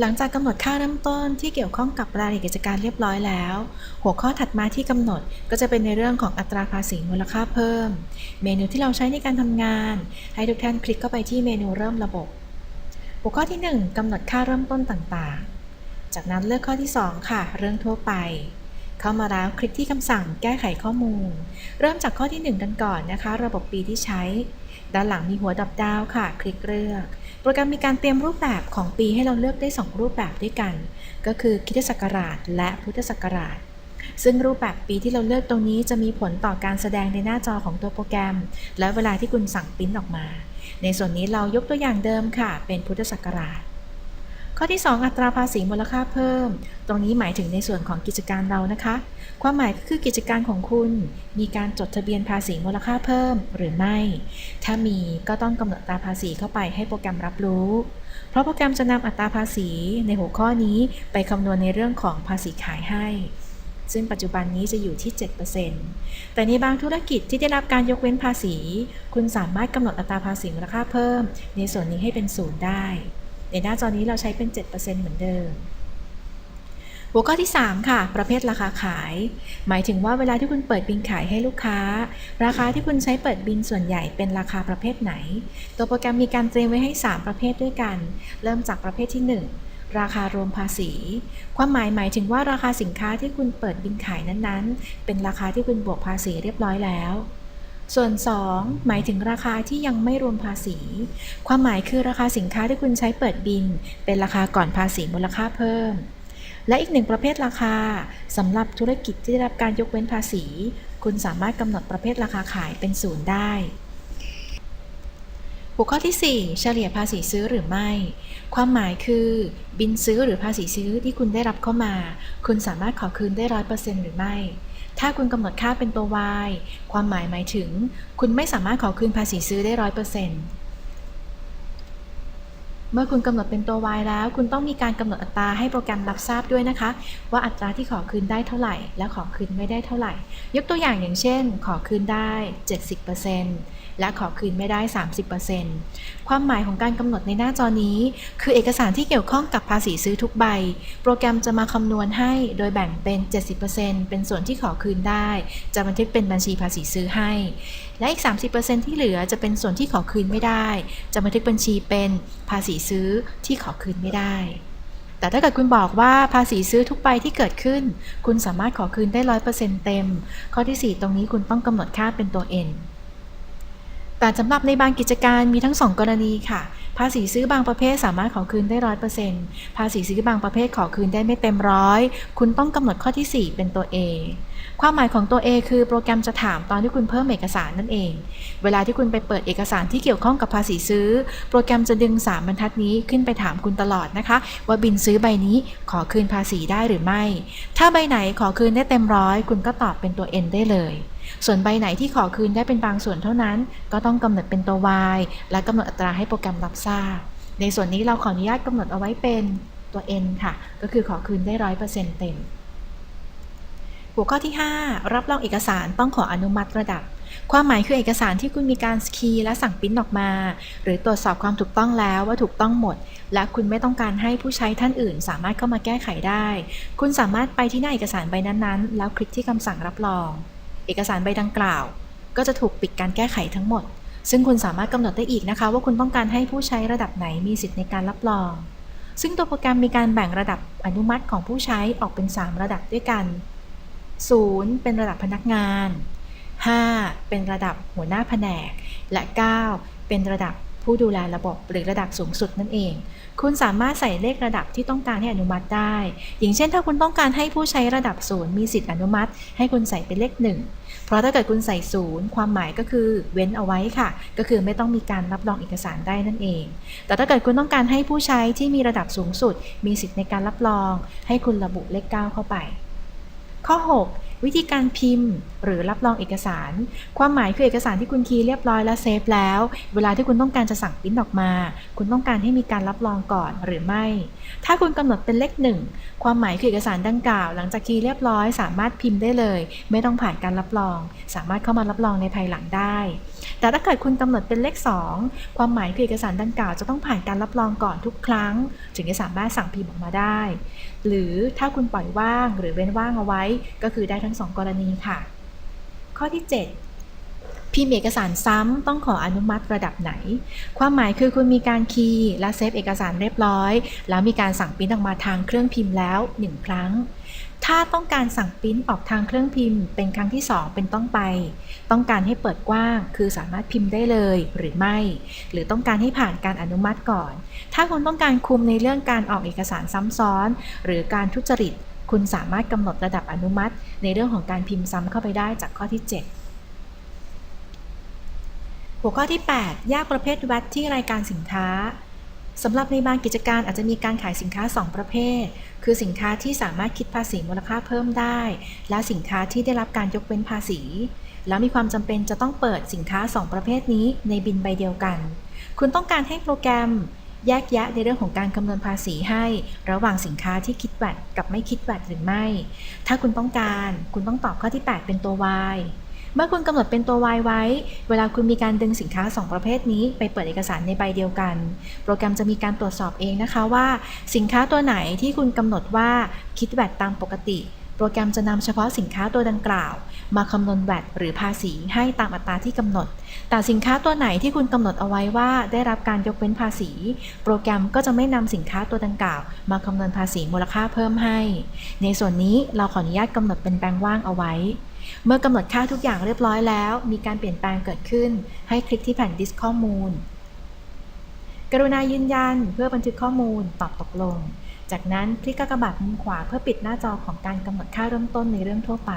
หลังจากกำหนดค่าเริ่มต้นที่เกี่ยวข้องกับรายละเอียดกิจการเรียบร้อยแล้ว หัวข้อถัดมาที่กำหนดก็จะเป็นในเรื่องของอัตราภาษีมูลค่าเพิ่ม เมนูที่เราใช้ในการทำงาน ให้ทุกท่านคลิกเข้าไปที่เมนูเริ่มระบบ หัวข้อที่ 1กำหนดค่าเริ่มต้นต่างๆ จากนั้นเลือกข้อที่ 2 ค่ะ เรื่องทั่วไป เข้ามาแล้วคลิกที่คำสั่งแก้ไขข้อมูล เริ่มจากข้อที่ 1 กันก่อนนะคะ ระบบปีที่ใช้ ด้านหลังมีหัวดับดาวค่ะ คลิกเลือก โปรแกรมมีการเตรียมรูปแบบของปีให้เราเลือกได้ 2 รูปแบบด้วยกัน ก็คือคริสตศักราช และพุทธศักราชซึ่งรูปแบบปีที่เราเลือกตรงนี้จะมีผลต่อการแสดงในหน้าจอของตัวโปรแกรม และเวลาที่คุณสั่งปริ้นออกมา ในส่วนนี้เรายกตัวอย่างเดิมค่ะ เป็นพุทธศักราช ข้อที่ 2 อัตราภาษีมูลค่าเพิ่ม ตรงนี้หมายถึงในส่วนของกิจการเรานะคะ ความหมายก็คือกิจการของคุณ มีการจดทะเบียนภาษีมูลค่าเพิ่มหรือไม่ ถ้ามีก็ต้องกำหนดอัตราภาษีเข้าไปให้โปรแกรมรับรู้ เพราะโปรแกรมจะนำอัตราภาษีในหัวข้อนี้ไปคำนวณในเรื่องของภาษีขายให้ซึ่งปัจจุบันนี้จะอยู่ที่ 7%แต่ในบางธุรกิจที่ได้รับการยกเว้นภาษี คุณสามารถกำหนดอัตราภาษีมูลค่าเพิ่ม ในส่วนนี้ให้เป็นศูนย์ได้ ในหน้าจอนี้เราใช้เป็น 7%เหมือนเดิม หัวข้อที่ 3 ค่ะ ประเภทราคาขาย หมายถึงว่าเวลาที่คุณเปิดบินขายให้ลูกค้า ราคาที่คุณใช้เปิดบินส่วนใหญ่เป็นราคาประเภทไหน ตัวโปรแกรมมีการเตรียมไว้ให้ 3 ประเภทด้วยกัน เริ่มจากประเภทที่ 1ราคารวมภาษี ความหมายหมายถึงว่าราคาสินค้าที่คุณเปิดบินขายนั้นๆ เป็นราคาที่คุณบวกภาษีเรียบร้อยแล้ว ส่วน 2 หมายถึงราคาที่ยังไม่รวมภาษี ความหมายคือราคาสินค้าที่คุณใช้เปิดบิน เป็นราคาก่อนภาษีมูลค่าเพิ่ม และอีกหนึ่งประเภทราคาสำหรับธุรกิจที่ได้รับการยกเว้นภาษี คุณสามารถกำหนดประเภทราคาขายเป็นศูนย์ได้หัวข้อที่ 4 เฉลี่ยภาษีซื้อหรือไม่ ความหมายคือ บินซื้อหรือภาษีซื้อที่คุณได้รับเข้ามา คุณสามารถขอคืนได้ร้อยเปอร์เซ็นต์หรือไม่ ถ้าคุณกำหนดค่าเป็นตัว y ความหมายหมายถึง คุณไม่สามารถขอคืนภาษีซื้อได้ร้อยเปอร์เซ็นต์ เมื่อคุณกำหนดเป็นตัว y แล้ว คุณต้องมีการกำหนดอัตราให้โปรแกรมรับทราบด้วยนะคะ ว่าอัตราที่ขอคืนได้เท่าไหร่ และขอคืนไม่ได้เท่าไหร่ ยกตัวอย่างอย่างเช่น ขอคืนได้ 70%และขอคืนไม่ได้ 30%ความหมายของการกำหนดในหน้าจอนี้ คือเอกสารที่เกี่ยวข้องกับภาษีซื้อทุกใบ โปรแกรมจะมาคำนวณให้โดยแบ่งเป็น 70%เป็นส่วนที่ขอคืนได้ จะบันทึกเป็นบัญชีภาษีซื้อให้ และอีก 30%ที่เหลือจะเป็นส่วนที่ขอคืนไม่ได้ จะบันทึกบัญชีเป็นภาษีซื้อที่ขอคืนไม่ได้ แต่ถ้าเกิดคุณบอกว่าภาษีซื้อทุกใบที่เกิดขึ้น คุณสามารถขอคืนได้100%เต็ม ข้อที่ 4 ตรงนี้คุณต้องกำหนดค่าเป็นตัว n แต่สำหรับในบางกิจการมีทั้ง 2 กรณีค่ะ ภาษีซื้อบางประเภทสามารถขอคืนได้ร้อยเปอร์เซ็นต์ภาษีซื้อบางประเภทขอคืนได้ไม่เต็มร้อยคุณต้องกำหนดข้อที่ 4 เป็นตัว A ความหมายของตัว A คือโปรแกรมจะถามตอนที่คุณเพิ่มเอกสารนั่นเอง เวลาที่คุณไปเปิดเอกสารที่เกี่ยวข้องกับภาษีซื้อ โปรแกรมจะดึง 3 บรรทัดนี้ขึ้นไปถามคุณตลอดนะคะ ว่าบินซื้อใบนี้ขอคืนภาษีได้หรือไม่ ถ้าใบไหนขอคืนได้เต็มร้อยคุณก็ตอบเป็นตัว N ได้เลย ส่วนใบไหนที่ขอคืนได้เป็นบางส่วนเท่านั้น ก็ต้องกำหนดเป็นตัว y และกำหนดอัตราให้โปรแกรมรับทราบ ในส่วนนี้เราขออนุญาตกำหนดเอาไว้เป็นตัว n ค่ะ ก็คือขอคืนได้ร้อยเปอร์เซ็นต์เต็ม หัวข้อที่ 5 รับรองเอกสารต้องขออนุมัติระดับความหมายคือเอกสารที่คุณมีการสคีและสั่งปริ้นออกมา หรือตรวจสอบความถูกต้องแล้วว่าถูกต้องหมด และคุณไม่ต้องการให้ผู้ใช้ท่านอื่น สามารถเข้ามาแก้ไขได้ คุณสามารถไปที่หน้าเอกสารใบนั้นๆ แล้วคลิกที่คำสั่งรับรอง เอกสารใบดังกล่าว ก็จะถูกปิดการแก้ไขทั้งหมด ซึ่งคุณสามารถกำหนดได้อีกนะคะ ว่าคุณต้องการให้ผู้ใช้ระดับไหนมีสิทธิ์ในการรับรอง ซึ่งตัวโปรแกรมมีการแบ่งระดับอนุมัติของผู้ใช้ออกเป็น 3 ระดับด้วยกัน 0 เป็นระดับพนักงาน 5 เป็นระดับหัวหน้าแผนก และ 9 เป็นระดับ ผู้ดูแลระบบหรือระดับสูงสุดนั่นเอง คุณสามารถใส่เลขระดับที่ต้องการให้อนุมัติได้ อย่างเช่น ถ้าคุณต้องการให้ผู้ใช้ระดับศูนย์มีสิทธิ์อนุมัติ ให้คุณใส่เป็นเลข 1 เพราะถ้าเกิดคุณใส่ศูนย์ความหมายก็คือเว้นเอาไว้ค่ะ ก็คือไม่ต้องมีการรับรองเอกสารได้นั่นเอง แต่ถ้าเกิดคุณต้องการให้ผู้ใช้ที่มีระดับสูงสุด มีสิทธิ์ในการรับรอง ให้คุณระบุเลข 9 เข้าไป ข้อ 6 วิธีการพิมพ์หรือรับรองเอกสาร ความหมายคือเอกสารที่คุณคีย์เรียบร้อยและเซฟแล้ว เวลาที่คุณต้องการจะสั่งพิมพ์ออกมา คุณต้องการให้มีการรับรองก่อนหรือไม่ ถ้าคุณกำหนดเป็นเลขหนึ่งความหมายคือเอกสารดังกล่าว หลังจากคีย์เรียบร้อย สามารถพิมพ์ได้เลย ไม่ต้องผ่านการรับรอง สามารถเข้ามารับรองในภายหลังได้ แต่ถ้าเกิดคุณกำหนดเป็นเลข 2 ความหมายคือเอกสารดังกล่าวจะต้องผ่านการรับรองก่อนทุกครั้ง ถึงจะสามารถสั่งพิมพ์ออกมาได้ หรือถ้าคุณปล่อยว่างหรือเว้นว่างเอาไว้ ก็คือได้ทั้ง 2 กรณีค่ะ ข้อที่ 7พิมพ์เอกสารซ้ำต้องขออนุมัติระดับไหน ความหมายคือคุณมีการคีย์และเซฟเอกสารเรียบร้อย แล้วมีการสั่งปริ้นออกมาทางเครื่องพิมพ์แล้ว 1 ครั้ง ถ้าต้องการสั่งปริ้นออกทางเครื่องพิมพ์ เป็นครั้งที่ 2 เป็นต้องไป ต้องการให้เปิดกว้าง คือสามารถพิมพ์ได้เลยหรือไม่ หรือต้องการให้ผ่านการอนุมัติก่อน ถ้าคุณต้องการคุมในเรื่องการออกเอกสารซ้ำซ้อน หรือการทุจริต คุณสามารถกำหนดระดับอนุมัติ ในเรื่องของการพิมพ์ซ้ำเข้าไปได้จากข้อที่ 7หัวข้อที่ 8 แยกประเภทแวตที่รายการสินค้า สำหรับในบางกิจการอาจจะมีการขายสินค้า 2 ประเภท คือสินค้าที่สามารถคิดภาษีมูลค่าเพิ่มได้ และสินค้าที่ได้รับการยกเว้นภาษี แล้วมีความจำเป็นจะต้องเปิดสินค้า 2 ประเภทนี้ในบินใบเดียวกัน คุณต้องการให้โปรแกรมแยกแยะในเรื่องของการคำนวณภาษีให้ ระหว่างสินค้าที่คิดแวตกับไม่คิดแวตหรือไม่ ถ้าคุณต้องการ คุณต้องตอบข้อที่ 8 เป็นตัว y เมื่อคุณกำหนดเป็นตัว y ไว้ เวลาคุณมีการดึงสินค้า 2 ประเภทนี้ ไปเปิดเอกสารในใบเดียวกัน โปรแกรมจะมีการตรวจสอบเองนะคะว่า สินค้าตัวไหนที่คุณกำหนดว่าคิดแวตตามปกติ โปรแกรมจะนำเฉพาะสินค้าตัวดังกล่าว มาคำนวณแวตหรือภาษีให้ตามอัตราที่กำหนด แต่สินค้าตัวไหนที่คุณกำหนดเอาไว้ว่า ได้รับการยกเว้นภาษี โปรแกรมก็จะไม่นำสินค้าตัวดังกล่าว มาคำนวณภาษีมูลค่าเพิ่มให้ ในส่วนนี้เราขออนุญาตกำหนดเป็นแปลงว่างเอาไว้ เมื่อกำหนดค่าทุกอย่างเรียบร้อยแล้ว มีการเปลี่ยนแปลงเกิดขึ้น ให้คลิกที่แผ่นดิสข้อมูล กรุณายืนยันเพื่อบันทึกข้อมูลตอบตกลง จากนั้นคลิกกระบาดมุมขวาเพื่อปิดหน้าจอของการกำหนดค่าเริ่มต้นในเรื่องทั่วไป